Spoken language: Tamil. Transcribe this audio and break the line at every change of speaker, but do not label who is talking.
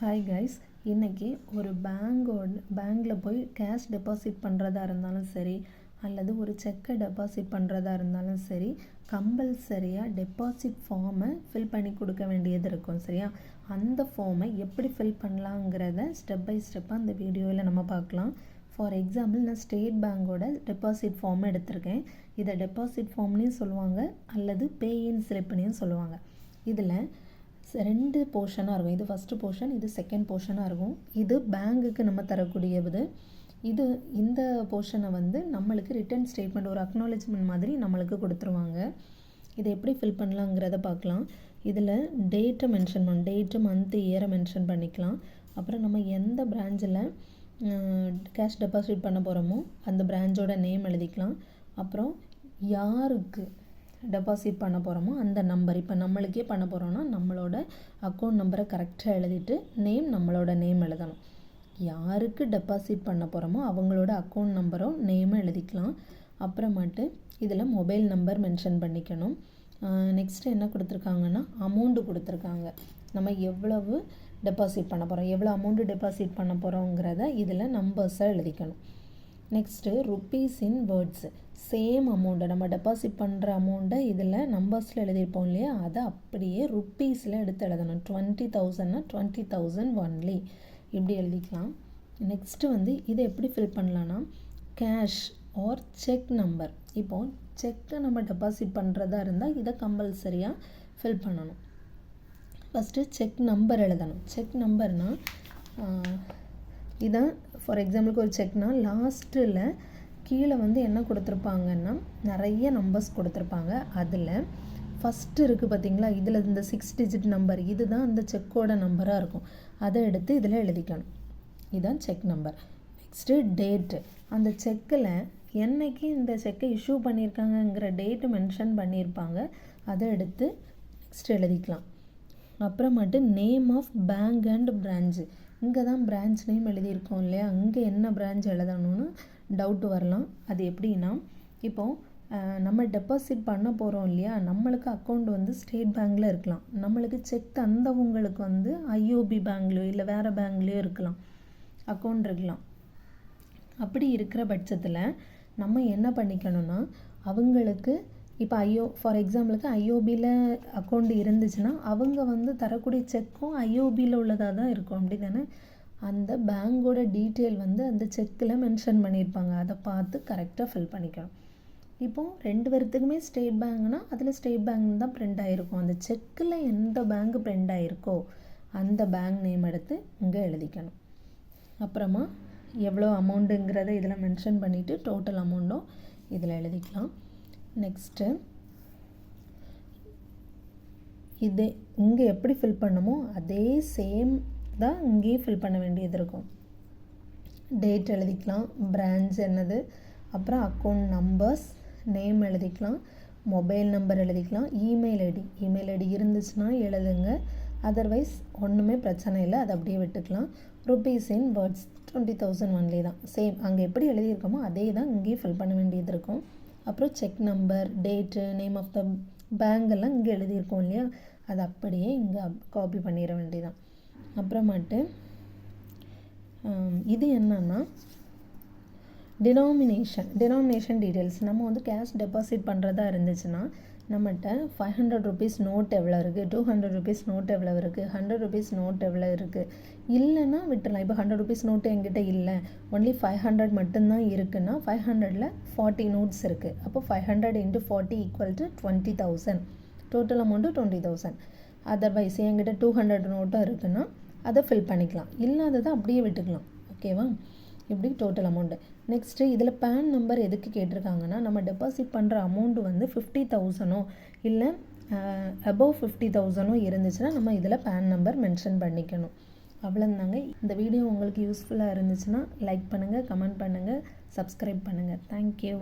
ஹாய் கைஸ் இன்றைக்கி ஒரு பேங்கோட பேங்க்கில் போய் கேஷ் டெபாசிட் பண்ணுறதா இருந்தாலும் சரி அல்லது ஒரு செக்கை டெபாசிட் பண்ணுறதா இருந்தாலும் சரி கம்பல்சரியாக டெபாசிட் ஃபார்மை ஃபில் பண்ணி கொடுக்க வேண்டியது இருக்கும் சரியா? அந்த ஃபார்மை எப்படி ஃபில் பண்ணலாங்கிறத ஸ்டெப் பை ஸ்டெப்பாக அந்த வீடியோவில் நம்ம பார்க்கலாம். ஃபார் எக்ஸாம்பிள் நான் ஸ்டேட் பேங்கோட டெபாசிட் ஃபார்ம் எடுத்திருக்கேன். இதை டெபாசிட் ஃபார்ம்லேயும் சொல்லுவாங்க அல்லது பேயின் ஸ்லிப்னையும் சொல்லுவாங்க. இதில் ரெண்டு போர்ஷனாக இருக்கும். இது ஃபஸ்ட்டு போர்ஷன் இது செகண்ட் போர்ஷனாக இருக்கும். இது பேங்குக்கு நம்ம தரக்கூடியது. இது இந்த போர்ஷனை வந்து நம்மளுக்கு ரிட்டர்ன் ஸ்டேட்மெண்ட் ஒரு அக்னாலேஜ்மெண்ட் மாதிரி நம்மளுக்கு கொடுத்துருவாங்க. இதை எப்படி ஃபில் பண்ணலாங்கிறத பார்க்கலாம். இதில் டேட்டை மென்ஷன் பண்ணணும் டேட்டு மந்த்து இயரை மென்ஷன் பண்ணிக்கலாம். அப்புறம் நம்ம எந்த பிரான்ச்சில் கேஷ் டெபாசிட் பண்ண போகிறோமோ அந்த பிரான்ச்சோட நேம் எழுதிக்கலாம். அப்புறம் யாருக்கு டெபாசிட் பண்ண போகிறோமோ அந்த நம்பர் இப்போ நம்மளுக்கே பண்ண போகிறோன்னா நம்மளோட அக்கௌண்ட் நம்பரை கரெக்டாக எழுதிட்டு நேம் நம்மளோட நேம் எழுதணும். யாருக்கு டெபாசிட் பண்ண போகிறோமோ அவங்களோட அக்கௌண்ட் நம்பரும் நேமும் எழுதிக்கலாம். அப்புறமாட்டு இதில் மொபைல் நம்பர் மென்ஷன் பண்ணிக்கணும். நெக்ஸ்ட்டு என்ன கொடுத்துருக்காங்கன்னா அமௌண்ட்டு கொடுத்துருக்காங்க. நம்ம எவ்வளவு டெபாசிட் பண்ண போகிறோம் எவ்வளோ அமௌண்ட்டு டெபாசிட் பண்ண போகிறோங்கிறத இதில் நம்பர்ஸாக எழுதிக்கணும். Next rupees in words same அமௌண்ட்டை நம்ம டெபாசிட் பண்ணுற அமௌண்ட்டை இதில் நம்பர்ஸில் எழுதியிருப்போம் இல்லையா? அதை அப்படியே ருப்பீஸில் எடுத்து எழுதணும். டுவெண்ட்டி தௌசண்ட்னா டுவெண்ட்டி தௌசண்ட் ஒன்லி இப்படி எழுதிக்கலாம். நெக்ஸ்ட்டு வந்து இதை எப்படி ஃபில் பண்ணலான்னா கேஷ் ஆர் செக் நம்பர் இப்போது செக்கை நம்ம டெபாசிட் பண்ணுறதா இருந்தால் இதை கம்பல்சரியாக ஃபில் பண்ணணும். ஃபஸ்ட்டு செக் நம்பர் எழுதணும். செக் நம்பர்னால் இதான் ஃபார் எக்ஸாம்பிளுக்கு ஒரு செக்னால் லாஸ்ட்டில் கீழே வந்து என்ன கொடுத்துருப்பாங்கன்னா நிறைய நம்பர்ஸ் கொடுத்துருப்பாங்க. அதில் ஃபஸ்ட்டு இருக்குது பார்த்தீங்களா இதில் இந்த சிக்ஸ் டிஜிட் நம்பர் இதுதான் அந்த செக்கோட நம்பராக இருக்கும். அதை எடுத்து இதில் எழுதிக்கணும். இதுதான் செக் நம்பர் நெக்ஸ்ட்டு டேட்டு அந்த செக்கில் என்றைக்கு இந்த செக்கை இஷ்யூ பண்ணியிருக்காங்கங்கிற டேட்டு மென்ஷன் பண்ணியிருப்பாங்க. அதை எடுத்து நெக்ஸ்ட் எழுதிக்கலாம். அப்புறமேட்டு name of bank and branch இங்கே தான் பிரான்ச் நேம் எழுதியிருக்கோம் இல்லையா? அங்கே என்ன பிரான்ச் எழுதணும்னு டவுட்டு வரலாம். அது எப்படின்னா இப்போது நம்ம டெபாசிட் பண்ண போகிறோம் இல்லையா? நம்மளுக்கு அக்கௌண்ட் வந்து ஸ்டேட் பேங்க்கில் இருக்கலாம். நம்மளுக்கு செக் தந்தவங்களுக்கு வந்து ஐஓபி பேங்க்லேயோ இல்லை வேறு பேங்க்லேயோ இருக்கலாம். அக்கௌண்ட் இருக்கலாம். அப்படி இருக்கிற பட்சத்தில் நம்ம என்ன பண்ணிக்கணும்னா அவங்களுக்கு இப்போ ஐஓ ஃபார் எக்ஸாம்பிளுக்கு ஐஓபியில் அக்கௌண்ட் இருந்துச்சுன்னா அவங்க வந்து தரக்கூடிய செக்கும் ஐஓபியில் உள்ளதாக தான் இருக்கும். அப்படி தானே? அந்த பேங்கோட டீட்டெயில் வந்து அந்த செக்கில் மென்ஷன் பண்ணியிருப்பாங்க. அதை பார்த்து கரெக்டாக ஃபில் பண்ணிக்கணும். இப்போது ரெண்டு பேர்த்துக்குமே ஸ்டேட் பேங்க்னா அதில் ஸ்டேட் பேங்க் தான் பிரிண்ட் ஆகிருக்கும் அந்த செக்கில் எந்த பேங்க் பிரிண்ட் ஆகிருக்கோ அந்த பேங்க் நேம் எடுத்து இங்கே எழுதிக்கணும். அப்புறமா எவ்வளோ அமௌண்ட்டுங்கிறத இதில் மென்ஷன் பண்ணிவிட்டு டோட்டல் அமௌண்ட்டும் இதில் எழுதிக்கலாம். நெக்ஸ்ட்டு இதே இங்கே எப்படி ஃபில் பண்ணுமோ அதே சேம் தான் இங்கேயும் ஃபில் பண்ண வேண்டியது இருக்கும். டேட் எழுதிக்கலாம் பிரான்ச் என்னது அப்புறம் அக்கௌண்ட் நம்பர்ஸ் நேம் எழுதிக்கலாம் மொபைல் நம்பர் எழுதிக்கலாம் இமெயில் ஐடி இமெயில் ஐடி இருந்துச்சுன்னா எழுதுங்க. அதர்வைஸ் ஒன்றுமே பிரச்சனை இல்லை. அதை அப்படியே விட்டுக்கலாம். Rupees in words twenty thousand only தான். சேம் அங்கே எப்படி எழுதியிருக்கோமோ அதே தான் இங்கேயும் ஃபில் பண்ண வேண்டியது இருக்கும். அப்புறம் cheque number date name of the bank எல்லாம் இங்கே எழுதியிருக்கோம் இல்லையா? அது அப்படியே இங்கே காப்பி பண்ணிட வேண்டியதான் அப்புறமாட்டு இது என்னன்னா டினாமினேஷன் டினாமினேஷன் டீட்டெயில்ஸ் நம்ம வந்து கேஷ் டெபாசிட் பண்ணுறதா இருந்துச்சுன்னா நம்மகிட்ட ஃபைவ் ஹண்ட்ரட் ருபீஸ் நோட் எவ்வளோ இருக்குது டூ ஹண்ட்ரட் ருபீஸ் நோட் எவ்வளோ இருக்குது ஹண்ட்ரட் ருபீஸ் நோட் எவ்வளோ இருக்குது இல்லைன்னா விட்டுடலாம் இப்போ ஹண்ட்ரட் ருபீஸ் நோட்டு எங்கிட்ட இல்லை. ஒன்லி ஃபைவ் ஹண்ட்ரட் மட்டும்தான் இருக்குன்னா ஃபைவ் ஹண்ட்ரடில் ஃபார்ட்டி நோட்ஸ் இருக்குது அப்போ five hundred into forty equal to twenty thousand total amount twenty thousand otherwise என்கிட்ட டூ ஹண்ட்ரட் நோட்டும் இருக்குன்னா அதை ஃபில் பண்ணிக்கலாம். இல்லாததை அப்படியே விட்டுக்கலாம். ஓகேவா இப்படி டோட்டல் அமௌண்ட்டு நெக்ஸ்ட்டு இதில் பேன் நம்பர் எதுக்கு கேட்டிருக்காங்கன்னா நம்ம டெபாசிட் பண்ணுற அமௌண்ட்டு வந்து ஃபிஃப்டி தௌசண்டோ இல்லை அபவ் ஃபிஃப்டி தௌசண்டோ இருந்துச்சுன்னா நம்ம இதில் பேன் நம்பர் மென்ஷன் பண்ணிக்கணும். அவ்வளோந்தாங்க இந்த வீடியோ உங்களுக்கு யூஸ்ஃபுல்லாக இருந்துச்சுன்னா லைக் பண்ணுங்கள் கமெண்ட் பண்ணுங்கள் சப்ஸ்கிரைப் பண்ணுங்கள் தேங்க்யூ